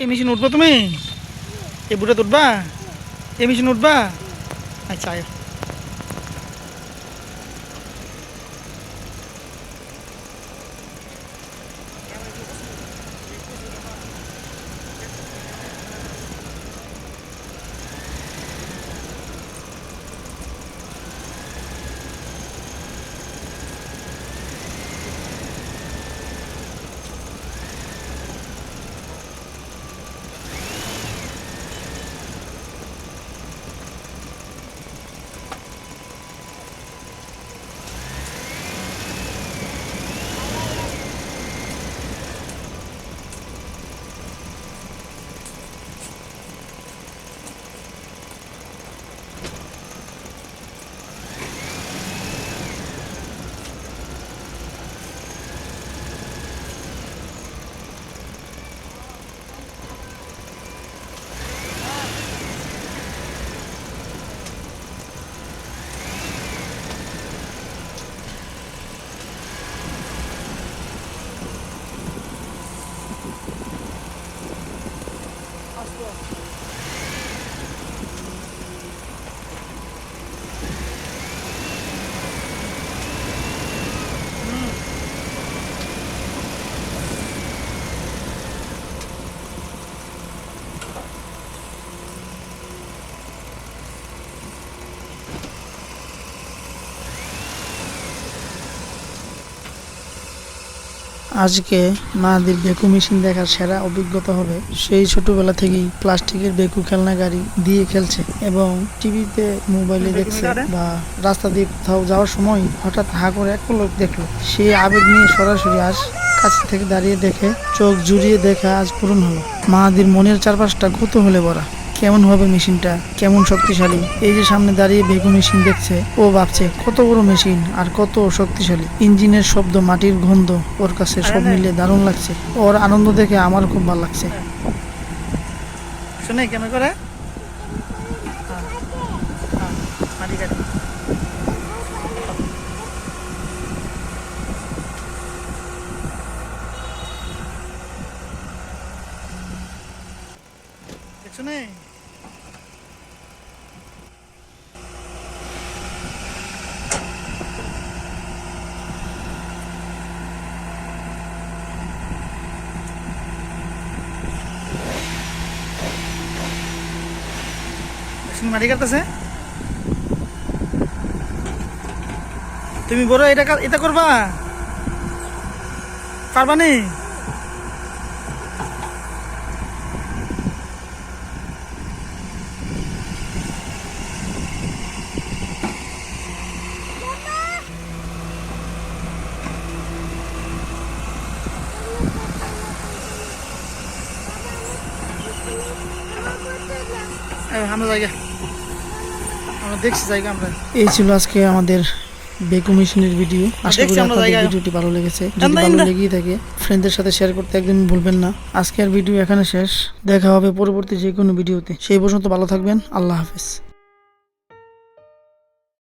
এই মেশিন উঠবো তুমি? এই বুটে উঠবা? এই মেশিন উঠবা? আচ্ছা আজকে মাদের বেকু মেশিন দেখার সেরা অভিজ্ঞতা হবে। সেই ছোটবেলা থেকেই প্লাস্টিকের বেকু খেলনা গাড়ি দিয়ে খেলছে এবং টিভিতে মোবাইলে দেখছে বা রাস্তা দিয়ে কোথাও যাওয়ার সময় হঠাৎ হা করে এক লোক দেখল। সেই আবেগ নিয়ে সরাসরি আজ কাছ থেকে দাঁড়িয়ে দেখে চোখ জুড়িয়ে দেখা আজ পূরণ হলো। মাহাদির মনের চারপাশটা কত হলে ভরা। কেমন হবে মেশিনটা? কেমন শক্তিশালী? এই যে সামনে দাঁড়িয়ে বেগু মেশিন দেখছে ও ভাবছে কত বড় মেশিন আর কত শক্তিশালী। ইঞ্জিনের শব্দ মাটির গন্ধ ওর কাছে সব মিলে দারুণ লাগছে। ওর আনন্দ দেখে আমার খুব ভালো লাগছে। শুনে কেন করে? শুনে মাটি কাটতেছে। তুমি বড় এটা এটা করবা? পারবা নি? আমরা আমরা দেখছি জায়গা আমরা। এই ছিল আজকে আমাদের বেকু মিশনের ভিডিও। আশা করি আপনাদের ভিডিওটি ভালো লেগেছে। যদি ভালো লেগেই থাকে ফ্রেন্ডদের সাথে শেয়ার করতে একদম ভুলবেন না। আজকের ভিডিও এখানে শেষ। দেখা হবে পরবর্তী যে কোনো ভিডিওতে। সেই পর্যন্ত ভালো থাকবেন। আল্লাহ হাফেজ।